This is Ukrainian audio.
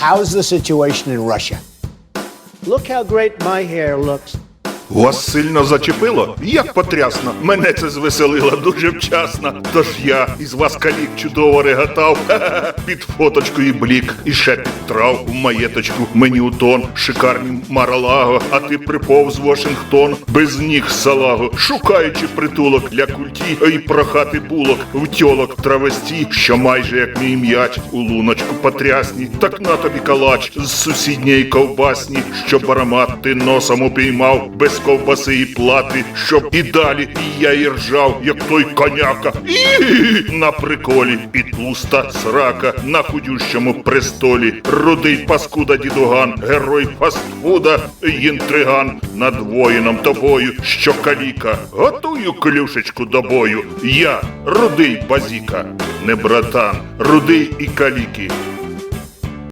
How's the situation in Russia? Look how great my hair looks. Вас сильно зачепило? Як потрясно. Мене це звеселило дуже вчасно. Тож я із вас калік чудово реготав. Під фоточку і блік, і ще підтрав в маєточку мені у тон, шикарні маралаго, а ти приповз Вашингтон без ніг салаго, шукаючи притулок для культі і прохати булок в тьолок травесті, що майже як мій м'яч у луночку потрясні. Так на тобі калач з сусідньої ковбасні, щоб аромат ти носом упіймав без ковбаси і плати, щоб і далі я і ржав, як той коняка. І на приколі і тлуста срака на худющому престолі. Рудий паскуда дідуган, герой фастфуда, інтриган над воїном тобою, що каліка. Готую клюшечку до бою. Я рудий базіка, не братан, рудий і каліки.